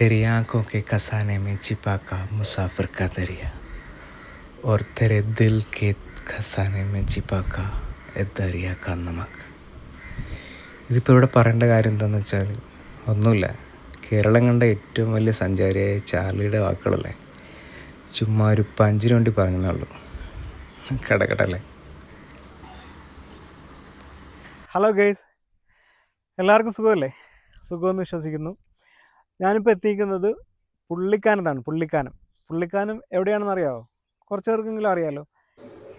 तेरी आंखों के खसाने में छिपा का मुसाफिर का दरिया और तेरे दिल के खसाने में छिपा का ए दरिया का नमक ഇതിപ്പോൾ ഇവിടെ പറയേണ്ട കാര്യം എന്താണെന്ന് വെച്ചാൽ ഒന്നുമില്ല കേരളം കണ്ട ഏറ്റവും വലിയ സഞ്ചാരിയായ ചാർലിയുടെ വാക്കുകളല്ലേ ചുമ്മാ ഒരു പഞ്ചിന് വേണ്ടി പറഞ്ഞതേ ഉള്ളൂ കിടക്കട്ടല്ലേ ഹലോ ഗൈസ് എല്ലാവർക്കും സുഖമല്ലേ സുഖമെന്ന് വിശ്വസിക്കുന്നു ഞാനിപ്പോൾ എത്തിയിരിക്കുന്നത് പുള്ളിക്കാനത്താണ് പുള്ളിക്കാനം. പുള്ളിക്കാനം എവിടെയാണെന്ന് അറിയാമോ കുറച്ച് പേർക്കെങ്കിലും അറിയാമല്ലോ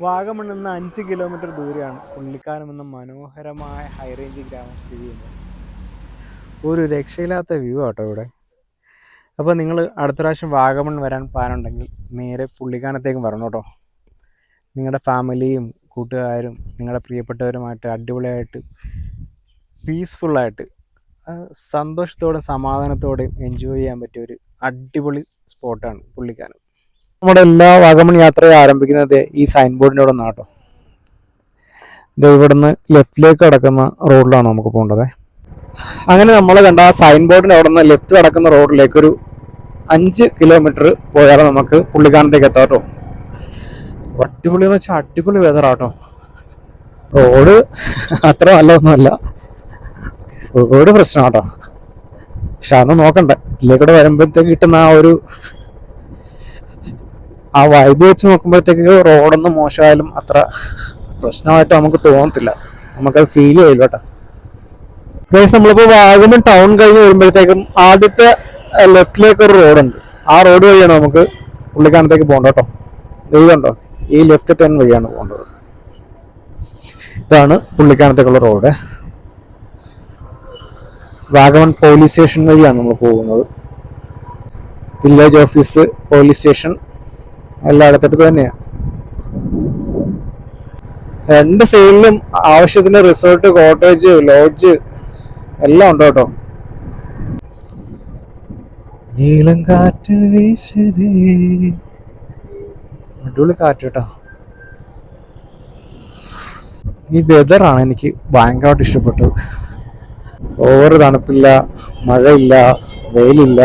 വാഗമണ്ണിൽ നിന്ന് അഞ്ച് കിലോമീറ്റർ ദൂരെയാണ് പുള്ളിക്കാനം എന്ന മനോഹരമായ ഹൈറേഞ്ച് ഗ്രാമം സ്ഥിതി ചെയ്യുന്നത്. ഒരു രക്ഷയില്ലാത്ത വ്യൂ ആട്ടോ ഇവിടെ. അപ്പോൾ നിങ്ങൾ അടുത്ത പ്രാവശ്യം വാഗമൺ വരാൻ പ്ലാനുണ്ടെങ്കിൽ നേരെ പുള്ളിക്കാനത്തേക്ക് വരണം കേട്ടോ. നിങ്ങളുടെ ഫാമിലിയും കൂട്ടുകാരും നിങ്ങളുടെ പ്രിയപ്പെട്ടവരുമായിട്ട് അടിപൊളിയായിട്ട് പീസ്ഫുള്ളായിട്ട് സന്തോഷത്തോടെ സമാധാനത്തോടെയും എൻജോയ് ചെയ്യാൻ പറ്റിയ ഒരു അടിപൊളി സ്പോട്ടാണ് പുള്ളിക്കാനം. നമ്മുടെ എല്ലാ വാഗമൺ യാത്രയും ആരംഭിക്കുന്നത് ഈ സൈൻ നിന്നാണ് കേട്ടോ ഇത് ഇവിടുന്ന് ലെഫ്റ്റിലേക്ക് കിടക്കുന്ന റോഡിലാണ് നമുക്ക് പോകേണ്ടത്. അങ്ങനെ നമ്മൾ കണ്ട ആ സൈൻ ബോർഡിന്റെ അവിടെ നിന്ന് ലെഫ്റ്റ് കിടക്കുന്ന റോഡിലേക്ക് ഒരു അഞ്ച് കിലോമീറ്റർ പോയാൽ നമുക്ക് പുള്ളിക്കാനത്തേക്ക് എത്താം കേട്ടോ അടിപൊളി എന്ന് വെച്ചാൽ അടിപൊളി വെതറാട്ടോ റോഡ് അത്ര നല്ലതൊന്നുമല്ല. റോഡ് കേട്ടോ പക്ഷെ അന്ന് നോക്കണ്ട. ഇതിലേക്കൂടെ വരുമ്പോഴത്തേക്ക് കിട്ടുന്ന ആ ഒരു ആ വൈബ് വെച്ച് നോക്കുമ്പോഴത്തേക്ക് റോഡൊന്നും മോശമായാലും അത്ര പ്രശ്നമായിട്ട് നമുക്ക് തോന്നത്തില്ല. നമുക്കത് ഫീൽ ചെയ്യില്ല കേട്ടോ. ഗൈസ് നമ്മളിപ്പോൾ വാഗമൺ ടൗൺ കഴിഞ്ഞ് വരുമ്പോഴത്തേക്കും ആദ്യത്തെ ലെഫ്റ്റിലേക്ക് ഒരു റോഡുണ്ട്. ആ റോഡ് വഴിയാണ് നമുക്ക് പുള്ളിക്കാനത്തേക്ക് പോകണ്ട കേട്ടോ. ഇതുണ്ടോ ഈ ലെഫ്റ്റ് ടേൺ വഴിയാണ് പോകേണ്ടത്. ഇതാണ് പുള്ളിക്കാനത്തേക്കുള്ള റോഡ്. വാഗമൺ പോലീസ് സ്റ്റേഷൻ വഴിയാണ് നമ്മൾ പോകുന്നത്. വില്ലേജ് ഓഫീസ് പോലീസ് സ്റ്റേഷൻ എല്ലാം അടുത്തടുത്ത് തന്നെയാണ് രണ്ട് സൈഡിലും ആവശ്യത്തിന് റിസോർട്ട് കോട്ടേജ് ലോഡ്ജ് എല്ലാം ഉണ്ട് കേട്ടോ. നീളം കാറ്റ് വീശുതേ. അടിപൊളി കാറ്റ് കേട്ടോ. ഈ വെതറാണ് എനിക്ക് ഭയങ്കരമായിട്ട് ഇഷ്ടപ്പെട്ടത്. ഓവർ തണുപ്പില്ല മഴയില്ല വെയിലില്ല.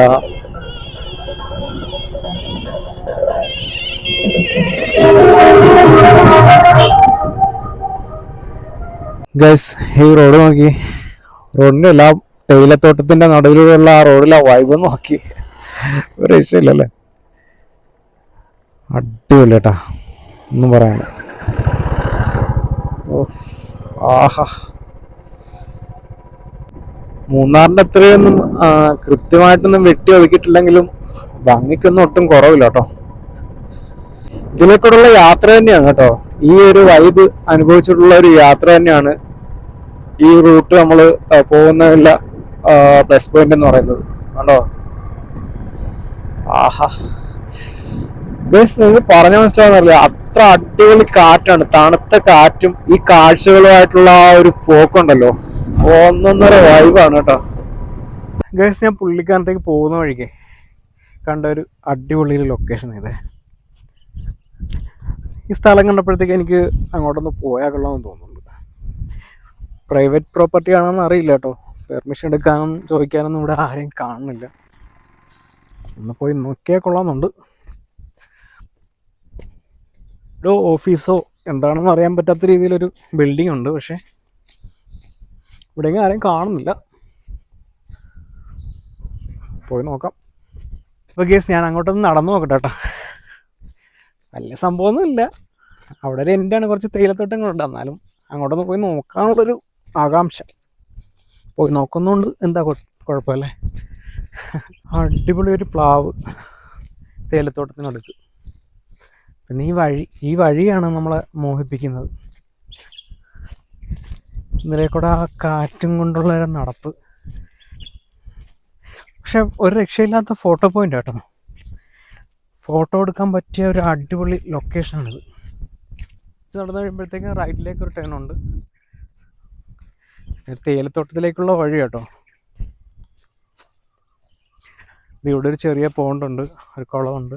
ഗൈസ് ഈ റോഡ് നോക്കി. റോഡിന്റെ എല്ലാ തേയിലത്തോട്ടത്തിന്റെ നടുവിലൂടെയുള്ള ആ റോഡിലെ വൈബ് നോക്കി. ഒരു രക്ഷയില്ലല്ലേ? അടിപൊളി കേട്ടാ ഒന്നും പറയാനില്ല. ആഹാ. മൂന്നാറിന്റെ അത്രയൊന്നും കൃത്യമായിട്ടൊന്നും വെട്ടി ഒതുക്കിയിട്ടില്ലെങ്കിലും ഭംഗിക്കൊന്നും ഒട്ടും കുറവില്ല കേട്ടോ. ഇതിലേക്കൂടെയുള്ള യാത്ര തന്നെയാണ് കേട്ടോ. ഈ ഒരു വൈബ് അനുഭവിച്ചിട്ടുള്ള ഒരു യാത്ര തന്നെയാണ് ഈ റൂട്ട് നമ്മൾ പോകുന്നതില്ല പ്ലസ് പോയിന്റ് എന്ന് പറയുന്നത്. കണ്ടോ? ആഹാ. ഗസ് നിങ്ങൾക്ക് പറഞ്ഞ മനസ്സിലാവുന്നില്ല അത്ര അടിപൊളി കാറ്റാണ് തണുത്ത കാറ്റും ഈ കാഴ്ചകളുമായിട്ടുള്ള ആ ഒരു പോക്കുണ്ടല്ലോ. ഒന്നൊന്നര വൈബാണ് കേട്ടോ. ഗൈസ് ഞാൻ പുള്ളിക്കാനത്തേക്ക് പോകുന്ന വഴിക്ക് കണ്ട ഒരു അടിപൊളി ലൊക്കേഷൻ ഇത്. ഈ സ്ഥലം കണ്ടപ്പോഴത്തേക്ക് എനിക്ക് അങ്ങോട്ടൊന്ന് പോയാൽ കൊള്ളാമെന്ന് തോന്നുന്നുണ്ട്. പ്രൈവറ്റ് പ്രോപ്പർട്ടി ആണെന്ന് അറിയില്ല കേട്ടോ. പെർമിഷൻ എടുക്കാനും ചോദിക്കാനൊന്നും ഇവിടെ ആരെയും കാണുന്നില്ല. ഒന്ന് പോയി നോക്കിയാൽ കൊള്ളാമെന്നുണ്ട്. ഓഫീസോ എന്താണെന്ന് അറിയാൻ പറ്റാത്ത രീതിയിലൊരു ബിൽഡിംഗ് ഉണ്ട് പക്ഷേ ഇവിടെ ആരെയും കാണുന്നില്ല. പോയി നോക്കാം. ഇപ്പോൾ കേസ് ഞാൻ അങ്ങോട്ടൊന്ന് നടന്നു നോക്കട്ടെ കേട്ടോ വലിയ സംഭവമൊന്നും ഇല്ല അവിടെ ഒരു എന്റാണ് കുറച്ച് തേയിലത്തോട്ടങ്ങളുണ്ട് എന്നാലും അങ്ങോട്ടൊന്ന് പോയി നോക്കാനുള്ളൊരു ആകാംക്ഷ. പോയി നോക്കുന്നതുകൊണ്ട് എന്താ കുഴ- കുഴപ്പമല്ലേ അടിപൊളി ഒരു പ്ലാവ് തേയിലത്തോട്ടത്തിനടുക്ക് പിന്നെ ഈ വഴി ഈ വഴിയാണ് നമ്മളെ മോഹിപ്പിക്കുന്നത്. ഇന്നലെ കൂടെ ആ കാറ്റും കൊണ്ടുള്ള ഒരു നടപ്പ്. പക്ഷെ ഒരു രക്ഷയില്ലാത്ത ഫോട്ടോ പോയിന്റ് കേട്ടോ. ഫോട്ടോ എടുക്കാൻ പറ്റിയ ഒരു അടിപൊളി ലൊക്കേഷനാണിത്. നടന്നു കഴിയുമ്പോഴത്തേക്കും റൈറ്റിലേക്ക് ഒരു ടേൺ ഉണ്ട്. തേയിലത്തോട്ടത്തിലേക്കുള്ള വഴി കേട്ടോ. ഇവിടെ ഒരു ചെറിയ പോണ്ടുണ്ട് ഒരു കുളമുണ്ട്.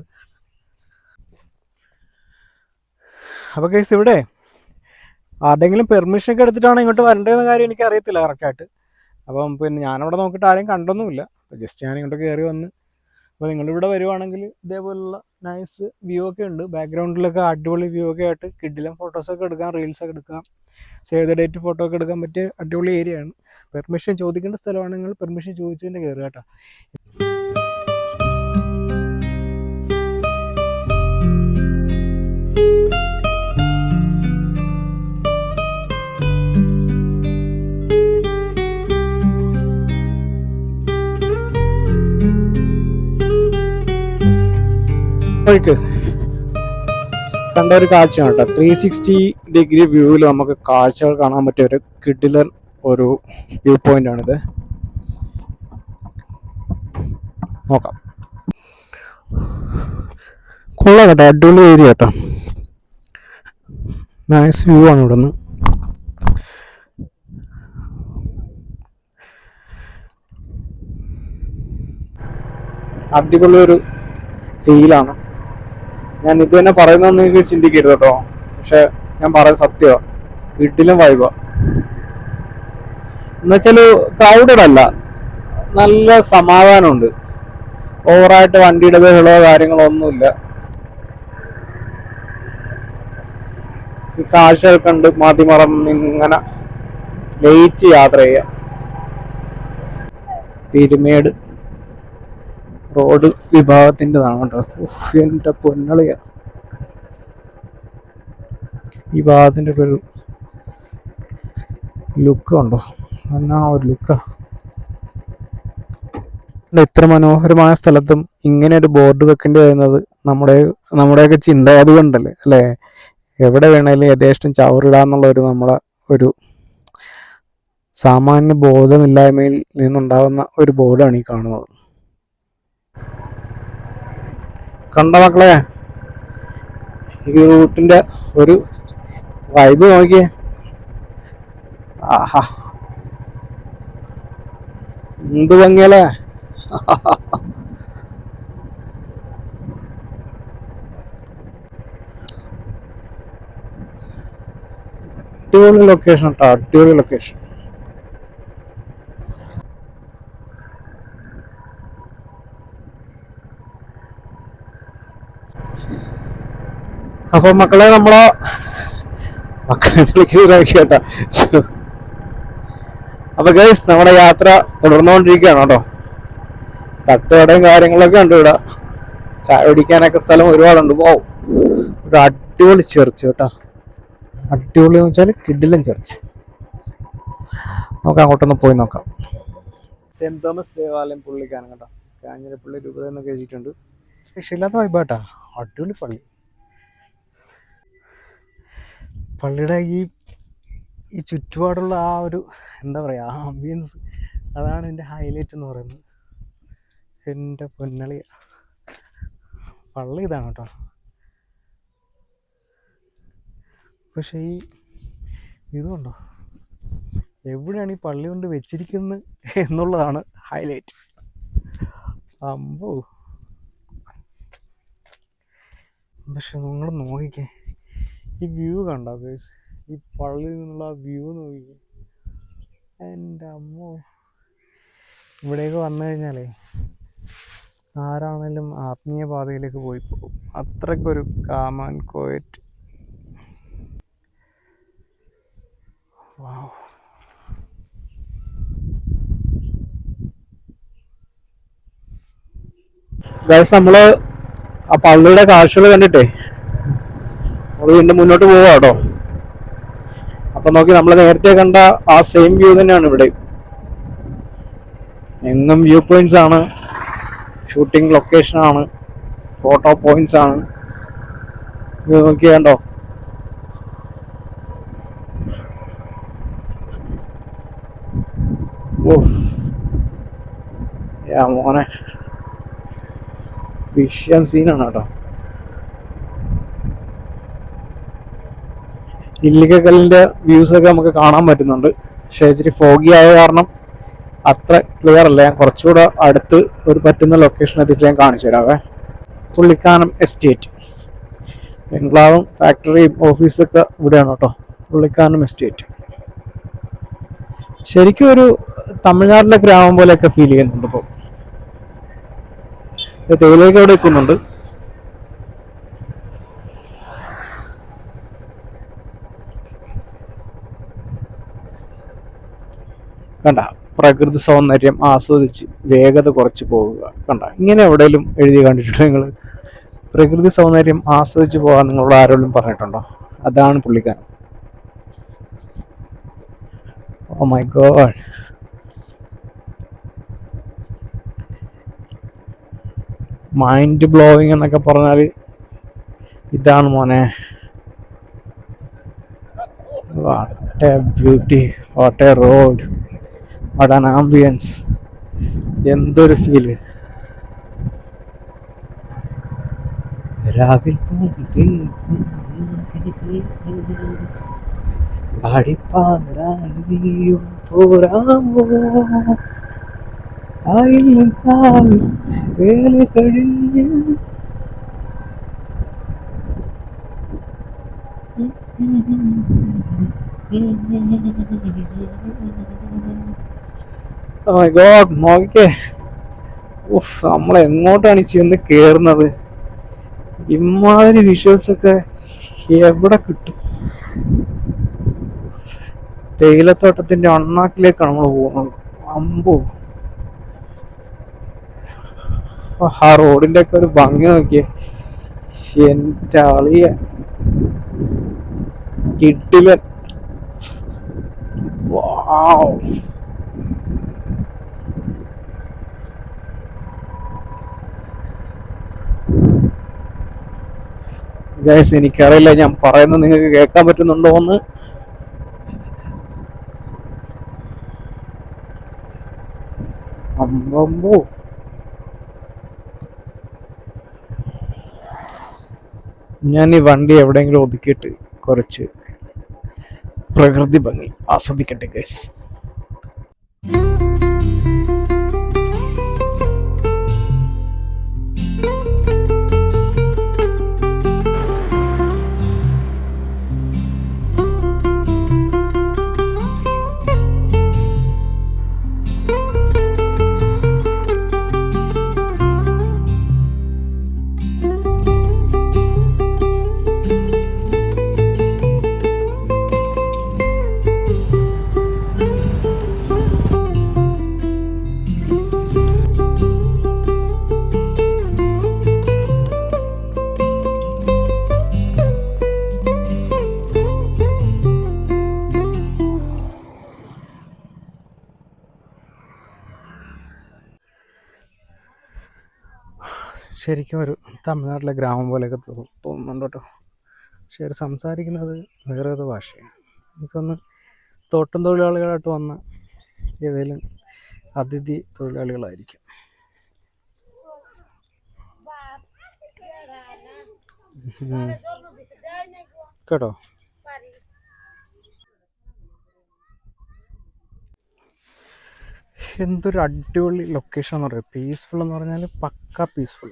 അപ്പോൾ കേസ് ഇവിടെ ആരുടെങ്കിലും പെർമിഷൻ ഒക്കെ എടുത്തിട്ടാണ് ഇങ്ങോട്ട് വരേണ്ടതെന്ന കാര്യം എനിക്ക് അറിയത്തില്ല കറക്റ്റായിട്ട് അപ്പം പിന്നെ ഞാനവിടെ നോക്കിയിട്ട് ആരെയും കണ്ടൊന്നുമില്ല. ജസ്റ്റ് ഞാൻ ഇങ്ങോട്ട് കയറി വന്ന്. അപ്പോൾ നിങ്ങളിവിടെ വരുവാണെങ്കിൽ ഇതേപോലുള്ള നൈസ് വ്യൂ ഒക്കെ ഉണ്ട്. ബാക്ക്ഗ്രൗണ്ടിലൊക്കെ അടിപൊളി വ്യൂ ഒക്കെ ആയിട്ട് കിഡിലും ഫോട്ടോസൊക്കെ എടുക്കാം റീൽസൊക്കെ എടുക്കാം. സേവ് ദ ഡേറ്റ് ഫോട്ടോ ഒക്കെ എടുക്കാൻ പറ്റിയ അടിപൊളി ഏരിയ ആണ്. പെർമിഷൻ ചോദിക്കേണ്ട സ്ഥലമാണ് നിങ്ങൾ പെർമിഷൻ ചോദിച്ചതിന്റെ കയറുക കേട്ടോ. വഴിക്ക് കണ്ട ഒരു കാഴ്ചയാണ് കേട്ടോ ത്രീ സിക്സ്റ്റി ഡിഗ്രി വ്യൂവിൽ നമുക്ക് കാഴ്ചകൾ കാണാൻ പറ്റിയ ഒരു കിഡിലൻ ഒരു വ്യൂ പോയിന്റ് ആണിത്. നോക്കാം. കൊള്ളാം കേട്ടോ അടിപൊളി ഏരിയ കേട്ടോ. നൈസ് വ്യൂ ആണ് ഇവിടെ നിന്ന് അടിപൊളി ഒരു ഫീലാണ് ഞാൻ ഇത് തന്നെ പറയുന്നതെന്ന് ചിന്തിക്കരുത് കേട്ടോ. പക്ഷെ ഞാൻ പറയുന്നത് സത്യമാണ് വീട്ടിലും വൈബ എന്നുവെച്ചാൽ ക്രൗഡഡ് അല്ല. നല്ല സമാധാനമുണ്ട്. ഓവറായിട്ട് വണ്ടിയുടെ ബഹളോ കാര്യങ്ങളോ ഒന്നുമില്ല ഈ കാഴ്ചകൾ കണ്ട് മാറ്റി ഇങ്ങനെ ലയിച്ച് യാത്ര ചെയ്യാം തിരുമേട് റോഡ് വിഭാഗത്തിന്റെതാണ് കേട്ടോ എന്റെ പൊന്നളിയ. ഈ ഭാഗത്തിന്റെ ഒരു ലുക്ക് ഉണ്ടോ? എന്നാ ഒരു ലുക്കാ. ഇത്ര മനോഹരമായ സ്ഥലത്തും ഇങ്ങനെ ഒരു ബോർഡ് വെക്കേണ്ടി വരുന്നത് നമ്മുടെ നമ്മുടെയൊക്കെ ചിന്താഗതി കൊണ്ടല്ലേ അല്ലേ? എവിടെ വേണേലും യഥേഷ്ടം ചവറിടാന്നുള്ള ഒരു നമ്മളെ ഒരു സാമാന്യ ബോധമില്ലായ്മയിൽ നിന്നുണ്ടാകുന്ന ഒരു ബോർഡാണ് ഈ കാണുന്നത്. കണ്ട മക്കളെ ഈ റൂട്ടിന്റെ ഒരു വൈബ് നോക്കിയേ. ആഹാ. എന്ത് ഭംഗിയല്ലേ? അടിപൊളി ലൊക്കേഷൻ കേട്ടോ അടിപൊളി ലൊക്കേഷൻ അപ്പൊ മക്കളെ നമ്മളെ മക്കളെ കേട്ടാ അപ്പൊ ഗൈസ് നമ്മുടെ യാത്ര തുടർന്നുകൊണ്ടിരിക്കുകയാണ് കേട്ടോ. തട്ടുകടയും കാര്യങ്ങളൊക്കെ ഉണ്ട് ഇവിടെ. ചായ കുടിക്കാനൊക്കെ സ്ഥലം ഒരുപാടുണ്ട്. ഓ ഒരു അടിപൊളി ചെർച്ച് കേട്ടോ. അടിപൊളി എന്ന് വെച്ചാൽ കിഡിലൻ ചർച്ച് നമുക്ക് അങ്ങോട്ടൊന്ന് പോയി നോക്കാം. സെന്റ് തോമസ് ദേവാലയം പുള്ളിക്കാണ് കേട്ടോ. കാഞ്ഞിരപ്പള്ളി രൂപത എന്നൊക്കെ എഴുതിയിട്ടുണ്ട്. രക്ഷയില്ലാത്ത വൈബാട്ടാ അടിപൊളി പള്ളി. പള്ളിയുടെ ഈ ഈ ചുറ്റുപാടുള്ള ആ ഒരു എന്താ പറയുക ആ ആംബിയൻസ് അതാണ് എന്റെ ഹൈലൈറ്റ് എന്ന് പറയുന്നത്. എന്റെ പൊന്നളി പള്ളി ഇതാണ് കേട്ടോ. പക്ഷേ ഈ ഇതുണ്ടോ എവിടെയാണ് ഈ പള്ളി കൊണ്ട് വെച്ചിരിക്കുന്നത് എന്നുള്ളതാണ് ഹൈലൈറ്റ് അമ്പോ. പക്ഷെ നിങ്ങൾ നോക്കിക്കേ. ഈ വ്യൂ കണ്ടോ ഗൈസ് ഈ പള്ളിയിൽ നിന്നുള്ള ആ വ്യൂ നോക്കി. എന്റെ അമ്മോ. ഇവിടേക്ക് വന്നു കഴിഞ്ഞാലേ ആരാണേലും ആത്മീയ പാതയിലേക്ക് പോയി പോകും. അത്രയ്ക്കൊരു കാമാൻ കോയറ്റ്. വാവ് ഗൈസ് നമ്മൾ ആ പള്ളിയുടെ കാഴ്ചകൾ കണ്ടിട്ടേ? വീണ്ടും മുന്നോട്ട് പോവാ കേട്ടോ. അപ്പൊ നോക്കി നമ്മൾ നേരത്തെ കണ്ട ആ സെയിം വ്യൂ തന്നെയാണ് ഇവിടെ. എങ്ങും വ്യൂ പോയിന്റ്സ് ആണ്. ഷൂട്ടിംഗ് ലൊക്കേഷൻ ആണ്. ഫോട്ടോ പോയിന്റ്സ് ആണ്. ഇത് നോക്കി മോനെ. വിഷയം സീനാണ് കേട്ടോ. ഇല്ലിക്കക്കല്ലിന്റെ വ്യൂസ് ഒക്കെ നമുക്ക് കാണാൻ പറ്റുന്നുണ്ട്. പക്ഷേ ഇച്ചിരി ഫോഗി ആയ കാരണം അത്ര ക്ലിയർ അല്ല. ഞാൻ കുറച്ചുകൂടെ അടുത്ത് ഒരു പറ്റുന്ന ലൊക്കേഷൻ എത്തിച്ച് ഞാൻ കാണിച്ചു തരാവേ. പുള്ളിക്കാനം എസ്റ്റേറ്റ് ബംഗ്ലാവും ഫാക്ടറിയും ഓഫീസൊക്കെ ഇവിടെയാണ് കേട്ടോ. പുള്ളിക്കാനം എസ്റ്റേറ്റ് ശരിക്കും ഒരു തമിഴ്നാട്ടിലെ ഗ്രാമം പോലെയൊക്കെ ഫീൽ ചെയ്യുന്നുണ്ട് ഇപ്പോൾ തേയിലേക്ക് അവിടെ എത്തുന്നുണ്ട് കണ്ട പ്രകൃതി സൗന്ദര്യം ആസ്വദിച്ച് വേഗത കുറച്ച് പോവുക കണ്ട ഇങ്ങനെ എവിടെയെങ്കിലും എഴുതി കണ്ടിട്ടുണ്ടോ നിങ്ങൾ പ്രകൃതി സൗന്ദര്യം ആസ്വദിച്ച് പോകാൻ നിങ്ങളോട് ആരോടും പറഞ്ഞിട്ടുണ്ടോ? അതാണ് പുള്ളിക്കാരൻ. Oh my god mind blowing എന്നൊക്കെ പറഞ്ഞാൽ ഇതാണ് മോനെ. What a beauty what a road what an ambience എന്തൊരു ഫീല് രാവിൽ പാടിപ്പാടാൻ നീയും പോരാമോ ആയില്യം കാവിൽ വേല കഴിഞ്ഞ് Oh My God, നോക്കിക്കേ. ഉഫ് നമ്മൾ എങ്ങോട്ടാണ് ചെന്ന് കേറുന്നത്? ഇമാതിരി വിഷ്വൽസ് ഒക്കെ എവിടെ കിട്ടും? തേയിലത്തോട്ടത്തിന്റെ അണ്ണാക്കിലേക്കാണ് നമ്മൾ പോകുന്നത്. അമ്പോ. ആ റോഡിന്റെ ഒക്കെ ഒരു ഭംഗി നോക്കിയേ. എന്റെ അളിയ. കിട്ടിലൻ വാവ് ഗൈസ് എനിക്കറിയില്ല ഞാൻ പറയുന്നത് നിങ്ങൾക്ക് കേൾക്കാൻ പറ്റുന്നുണ്ടോ എന്ന്. അമ്പമ്പോ. ഞാൻ ഈ വണ്ടി എവിടെയെങ്കിലും ഒതുക്കിയിട്ട് കുറച്ച് പ്രകൃതി ഭംഗി ആസ്വദിക്കട്ടെ ഗൈസ് ശരിക്കും ഒരു തമിഴ്നാട്ടിലെ ഗ്രാമം പോലെയൊക്കെ തോന്നുന്നുണ്ട് കേട്ടോ. പക്ഷെ അവർ സംസാരിക്കുന്നത് വേറെ ഏതോ ഭാഷയാണ്. എനിക്കൊന്ന് തോട്ടം തൊഴിലാളികളായിട്ട് വന്ന ഏതെങ്കിലും അതിഥി തൊഴിലാളികളായിരിക്കും. കേട്ടോ? എന്തൊരു അടിപൊളി ലൊക്കേഷൻ എന്ന് പറയുക പീസ്ഫുൾ എന്ന് പറഞ്ഞാൽ പക്ക പീസ്ഫുൾ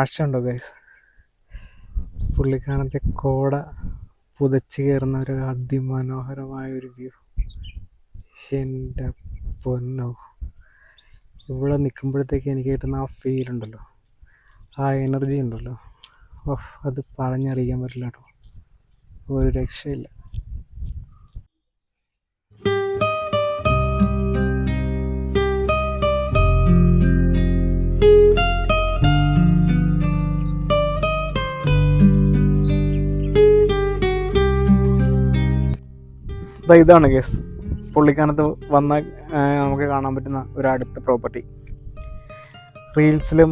കാഴ്ച ഉണ്ടോ ഗൈസ് പുള്ളിക്കാനത്തെ കോട പുതച്ച് കയറുന്ന ഒരു അതിമനോഹരമായ ഒരു വ്യൂ എന്റെ പൊന്നോ. ഇവിടെ നിൽക്കുമ്പോഴത്തേക്ക് എനിക്ക് കിട്ടുന്ന ആ ഫീൽ ഉണ്ടല്ലോ. ആ എനർജി ഉണ്ടല്ലോ. ഓഹ് അത് പറഞ്ഞറിയിക്കാൻ പറ്റില്ല കേട്ടോ. ഒരു രക്ഷയില്ല. ഇതാണ് കേസ്. പുള്ളിക്കാനത്ത് വന്ന നമുക്ക് കാണാൻ പറ്റുന്ന ഒരു അടുത്ത പ്രോപ്പർട്ടി. റീൽസിലും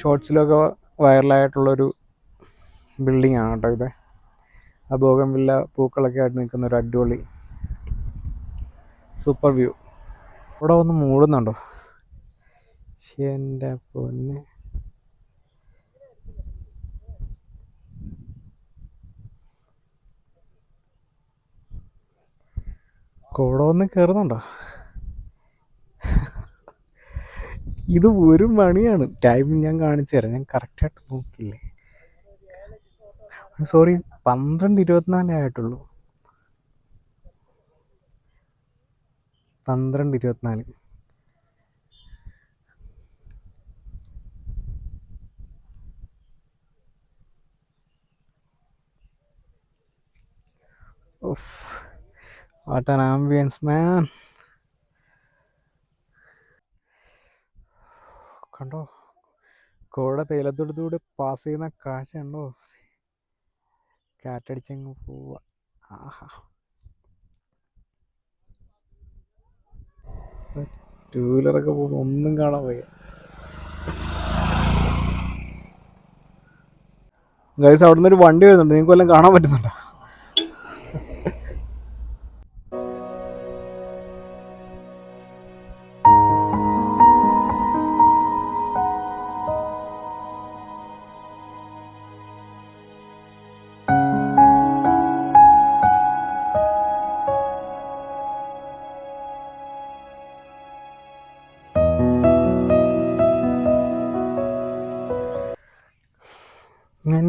ഷോർട്സിലും ഒക്കെ വൈറലായിട്ടുള്ളൊരു ബിൽഡിംഗ് ആണ് കേട്ടോ ഇത്. അഭോഗം വില്ല പൂക്കളൊക്കെ ആയിട്ട് നിൽക്കുന്ന ഒരു അടിപൊളി സൂപ്പർ വ്യൂ. ഇവിടെ ഒന്ന് മൂടുന്നുണ്ടോ? ശരി എന്റെ പൊന്നെ. കോട വന്ന് കയറുന്നുണ്ടോ ഇത് ഒരു മണിയാണ്. ടൈം ഞാൻ കാണിച്ചു തരാം. ഞാൻ കറക്റ്റായിട്ട് നോക്കില്ലേ സോറി പന്ത്രണ്ട് ഇരുപത്തിനാലേ ആയിട്ടുള്ളൂ. പന്ത്രണ്ട് ഇരുപത്തിനാല്. ഉഫ്. വാട്ട് ആൻ ആംബിയൻസ് മാൻ കണ്ടോ? കോട തേയിലത്തോടത്തൂടെ പാസ് ചെയ്യുന്ന കാഴ്ച ഉണ്ടോ കാറ്റടിച്ചങ്ങ് പോവാ. ആഹാ. ടൂ വീലറൊക്കെ പോകുമ്പോൾ ഒന്നും കാണാൻ വയ്യ. ഗൈസ് അവിടെ നിന്ന് ഒരു വണ്ടി വരുന്നുണ്ട്. നിങ്ങൾക്ക് വല്ലതും കാണാൻ പറ്റുന്നുണ്ടോ?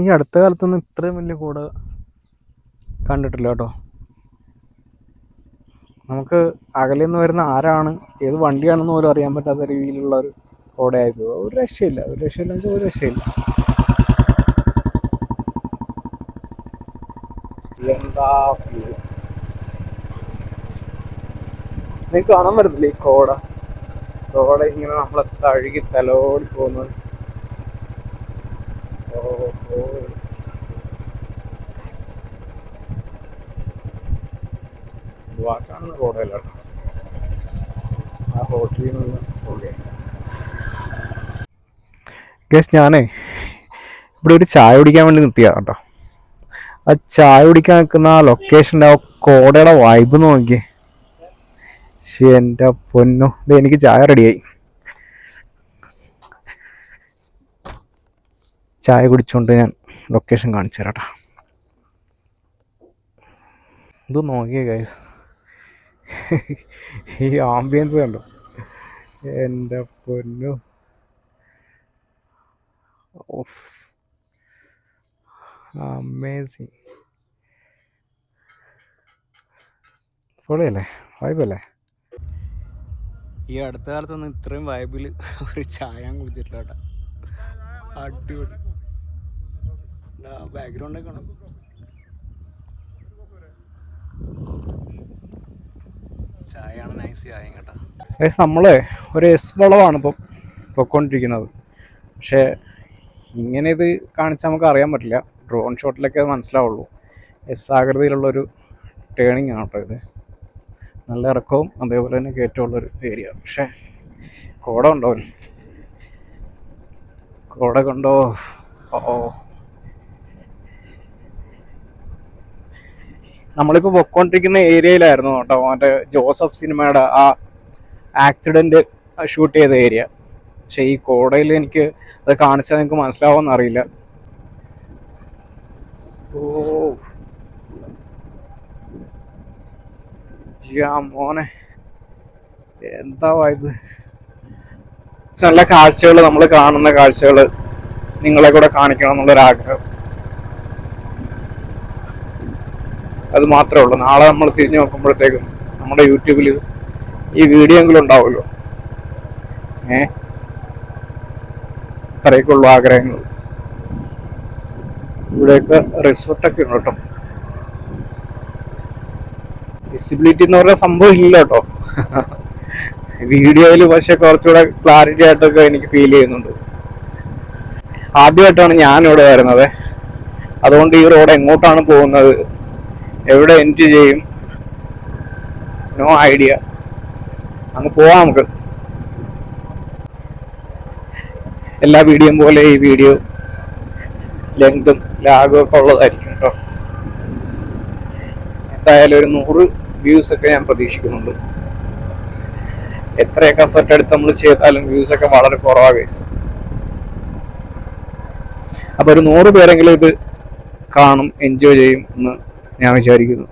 ഈ അടുത്ത കാലത്തൊന്നും ഇത്രയും വലിയ കൂട കണ്ടിട്ടില്ല കേട്ടോ. നമുക്ക് അകലെ നിന്ന് വരുന്ന ആരാണ് ഏത് വണ്ടിയാണെന്ന് പോലും അറിയാൻ പറ്റാത്ത രീതിയിലുള്ള ഒരു കോടയായിപ്പോയി ഒരു രക്ഷയില്ല ഒരു രക്ഷയില്ല വെച്ചാൽ ഒരു രക്ഷയില്ല. എന്താ. നിങ്ങൾക്ക് കാണാൻ പറ്റത്തില്ല ഈ കോട? കോട ഇങ്ങനെ നമ്മളെ തഴുകി തലോടി പോകുന്നത്. വാക്കാണെന്ന് ആ ഗസ് ഞാനേ ഇവിടെ ഒരു ചായ കുടിക്കാൻ വേണ്ടി നിർത്തിയാ കേട്ടോ. ആ ചായ കുടിക്കാൻ നിൽക്കുന്ന ആ ലൊക്കേഷന്റെ ആ കോടയുടെ വൈബ് നോക്കിയേ. ശരി എന്റെ പൊന്നു. എനിക്ക് ചായ റെഡിയായി ചായ കുടിച്ചുകൊണ്ട് ഞാൻ ലൊക്കേഷൻ കാണിച്ചു തരാം. ഇത് നോക്കിയേ ഗൈസ് ഈ ആംബിയൻസ് കണ്ടോ? എന്റെ പൊന്നു. ഓഫ് അമേസിങ് പൊളിയല്ലേ? വൈബല്ലേ ഈ അടുത്ത കാലത്തൊന്നും ഇത്രയും വൈബിൽ ഒരു ചായ കുടിച്ചിട്ടില്ല കേട്ടോ. അടിപൊളി. ബാക്ക്ഗ്രൗണ്ടൊക്കെ ഉണ്ട് ചായയാണ് നൈസ് കേട്ടോ. നമ്മളെ ഒരു എസ് വളവാണ് ഇപ്പം പൊയ്ക്കൊണ്ടിരിക്കുന്നത് പക്ഷേ ഇങ്ങനെ ഇത് കാണിച്ചാൽ നമുക്ക് അറിയാൻ പറ്റില്ല. ഡ്രോൺ ഷോട്ടിലൊക്കെ അത് മനസ്സിലാവുള്ളൂ. എസ് ആകൃതിയിലുള്ളൊരു ടേണിങ് ആണ് കേട്ടോ ഇത്. നല്ല ഇറക്കവും അതേപോലെ തന്നെ കയറ്റമുള്ളൊരു ഏരിയ പക്ഷേ കോട ഉണ്ടോ? കോട കൊണ്ടോ? ഓ. നമ്മളിപ്പോൾ പൊക്കോണ്ടിരിക്കുന്ന ഏരിയയിലായിരുന്നു കേട്ടോ മറ്റേ ജോസഫ് സിനിമയുടെ ആ ആക്സിഡന്റ് ഷൂട്ട് ചെയ്ത ഏരിയ. പക്ഷെ ഈ കോടയിൽ എനിക്ക് അത് കാണിച്ചാൽ നിങ്ങൾക്ക് മനസ്സിലാവുമെന്ന് അറിയില്ല. ഓ. മോനെ. എന്താ ഇത്? നല്ല കാഴ്ചകൾ നമ്മൾ കാണുന്ന കാഴ്ചകൾ നിങ്ങളെ കൂടെ കാണിക്കണം എന്നുള്ളൊരു അത് മാത്രമേ ഉള്ളൂ. നാളെ നമ്മൾ തിരിഞ്ഞു നോക്കുമ്പോഴത്തേക്കും നമ്മുടെ യൂട്യൂബിൽ ഈ വീഡിയോ എങ്കിലും ഉണ്ടാവുമല്ലോ. ഏ? അത്രയൊക്കെയുള്ള ആഗ്രഹങ്ങൾ. ഇവിടെയൊക്കെ റിസോർട്ടൊക്കെ ഉണ്ട് കേട്ടോ. വിസിബിലിറ്റി എന്ന് പറഞ്ഞ സംഭവം ഇല്ല കേട്ടോ. വീഡിയോയിൽ പക്ഷെ കുറച്ചുകൂടെ ക്ലാരിറ്റി ആയിട്ടൊക്കെ എനിക്ക് ഫീൽ ചെയ്യുന്നുണ്ട്. ആദ്യമായിട്ടാണ് ഞാനിവിടെ വരുന്നത്. അതുകൊണ്ട് ഈ റോഡ് എങ്ങോട്ടാണ് പോകുന്നത് എവിടെ എൻഡ് ചെയ്യും? നോ ഐഡിയ അങ്ങ് പോവാം നമുക്ക്. എല്ലാ വീഡിയോയും പോലെ ഈ വീഡിയോ ലെങ്തും ലാഗും ഒക്കെ ഉള്ളതായിരിക്കും കേട്ടോ. എന്തായാലും ഒരു നൂറ് വ്യൂസ് ഒക്കെ ഞാൻ പ്രതീക്ഷിക്കുന്നുണ്ട്. എത്രയൊക്കെ എഫർട്ട് എടുത്ത് നമ്മൾ ചെയ്താലും വ്യൂസ് ഒക്കെ വളരെ കുറവാ ഗൈസ് അപ്പൊ ഒരു നൂറ് പേരെങ്കിലും ഇത് കാണും എൻജോയ് ചെയ്യും എന്ന് ഞാൻ വിചാരിക്കുന്നു.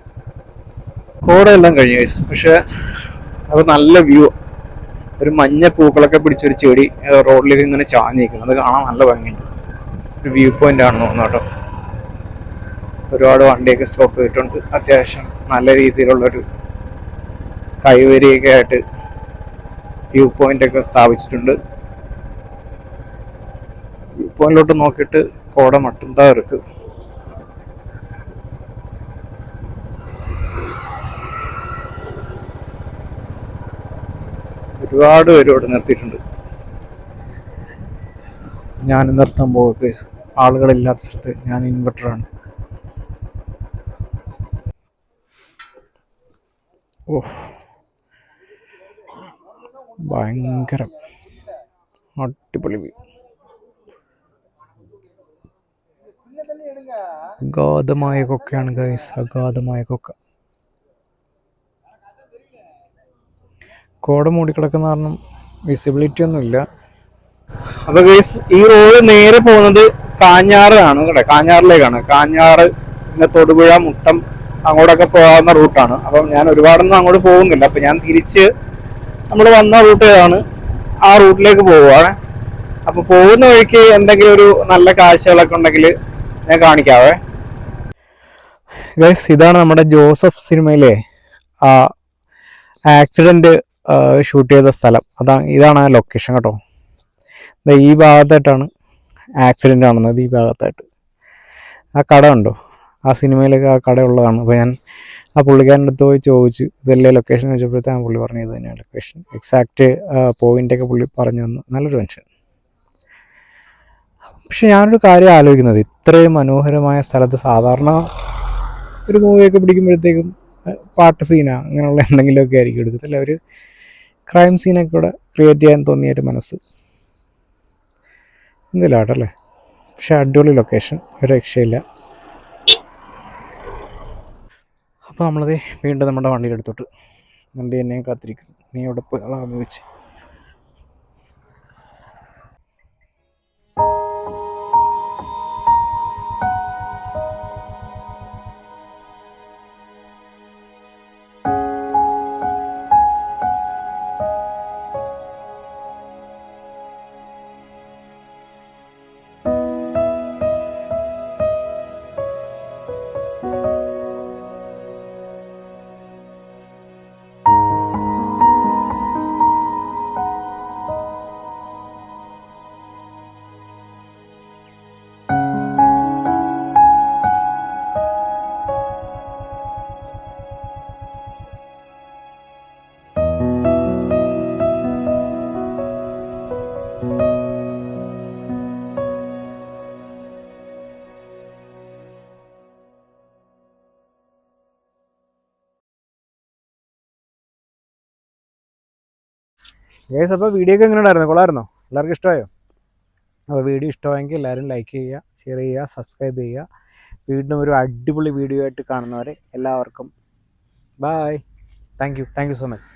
കോടയെല്ലാം കഴിഞ്ഞു പക്ഷേ അത് നല്ല വ്യൂ ഒരു മഞ്ഞ പൂക്കളൊക്കെ പിടിച്ചൊരു ചെടി റോഡിലേക്ക് ഇങ്ങനെ ചാഞ്ഞിരിക്കുന്നു അത് കാണാൻ നല്ല ഭംഗിയുണ്ട്. ഒരു വ്യൂ പോയിന്റ് ആണ് തോന്നുന്നു കേട്ടോ. ഒരുപാട് വണ്ടിയൊക്കെ സ്റ്റോപ്പ് ചെയ്തിട്ടുണ്ട്. അത്യാവശ്യം നല്ല രീതിയിലുള്ളൊരു കൈവരിയൊക്കെ ആയിട്ട് വ്യൂ പോയിന്റ് ഒക്കെ സ്ഥാപിച്ചിട്ടുണ്ട്. വ്യൂ പോയിന്റിലോട്ട് നോക്കിയിട്ട് കോട മട്ടും ഇറക്കും. ഒരുപാട് പേര് ഇവിടെ നിർത്തിയിട്ടുണ്ട്. ഞാൻ നിർത്താൻ പോകുക ആളുകളില്ലാത്ത സ്ഥലത്ത് ഞാൻ ഇൻവെർട്ടറാണ് ഓഹ്. ഭയങ്കരം. അടിപൊളി അഗാധമായ കൊക്കയാണ് ഗൈസ് അഗാധമായ കൊക്ക. കോട മൂടിക്കിടക്കുന്ന കാരണം വിസിബിലിറ്റി ഒന്നും ഇല്ല. അപ്പൊ ഗൈസ് ഈ റോഡ് നേരെ പോകുന്നത് കാഞ്ഞാറാണ് കേട്ടോ. കാഞ്ഞാറിലേക്കാണ്. കാഞ്ഞാറ് പിന്നെ തൊടുപുഴ മുട്ടം അങ്ങോട്ടൊക്കെ പോകാവുന്ന റൂട്ടാണ് അപ്പം ഞാൻ ഒരുപാടൊന്നും അങ്ങോട്ട് പോകുന്നില്ല. അപ്പൊ ഞാൻ തിരിച്ച് നമ്മൾ വന്ന റൂട്ട് ഏതാണ്? ആ റൂട്ടിലേക്ക് പോവുകയാണ് അപ്പൊ പോകുന്ന വഴിക്ക് എന്തെങ്കിലും ഒരു നല്ല കാഴ്ചകളൊക്കെ ഉണ്ടെങ്കിൽ ഞാൻ കാണിക്കാവേ. ഗൈസ് ഇതാണ് നമ്മുടെ ജോസഫ് സിനിമയിലെ ആ ആക്സിഡന്റ് ഷൂട്ട് ചെയ്ത സ്ഥലം. അതാണ് ഇതാണ് ആ ലൊക്കേഷൻ കേട്ടോ. ഈ ഭാഗത്തായിട്ടാണ് ആക്സിഡന്റ് കാണുന്നത് ഈ ഭാഗത്തായിട്ട്. ആ കട ഉണ്ടോ ആ സിനിമയിലൊക്കെ ആ കട ഉള്ളതാണ്. അപ്പോൾ ഞാൻ ആ പുള്ളിക്കാരന്റെ അടുത്ത് പോയി ചോദിച്ചു. ഇതല്ലേ ലൊക്കേഷൻ ചോദിച്ചപ്പോഴത്തെ ആ പുള്ളി പറഞ്ഞു ഇത് തന്നെയാണ് ലൊക്കേഷൻ എക്സാക്റ്റ് പോയിന്റൊക്കെ പുള്ളി പറഞ്ഞു തന്നു. നല്ലൊരു മനുഷ്യൻ. പക്ഷെ ഞാനൊരു കാര്യം ആലോചിക്കുന്നത്. ഇത്രയും മനോഹരമായ സ്ഥലത്ത് സാധാരണ ഒരു മൂവിയൊക്കെ പിടിക്കുമ്പോഴത്തേക്കും പാട്ട് സീനാണ് അങ്ങനെയുള്ള എന്തെങ്കിലുമൊക്കെ ആയിരിക്കും എടുക്കത്തില്ല ഒരു ക്രൈം സീനൊക്കെ കൂടെ ക്രിയേറ്റ് ചെയ്യാൻ തോന്നിയ ഒരു മനസ്സ്. അല്ലേ പക്ഷെ അടിപൊളി ലൊക്കേഷൻ ഒരു രക്ഷയില്ല. അപ്പോൾ നമ്മളത് വീണ്ടും നമ്മുടെ വണ്ടിയിലെടുത്തോട്ട് വണ്ടി എന്നെ കാത്തിരിക്കും നീ അവിടെ പോയി? വെച്ച് ഗേസ് അപ്പോൾ വീഡിയോ ഒക്കെ എങ്ങനെ ഉണ്ടായിരുന്നു? കൊള്ളായിരുന്നോ എല്ലാവർക്കും ഇഷ്ടമായോ? അപ്പോൾ വീഡിയോ ഇഷ്ടമായെങ്കിൽ എല്ലാവരും ലൈക്ക് ചെയ്യുക ഷെയർ ചെയ്യുക സബ്സ്ക്രൈബ് ചെയ്യുക. വീണ്ടും ഒരു അടിപൊളി വീഡിയോ ആയിട്ട് കാണുന്നവരെ എല്ലാവർക്കും bye thank you thank you so much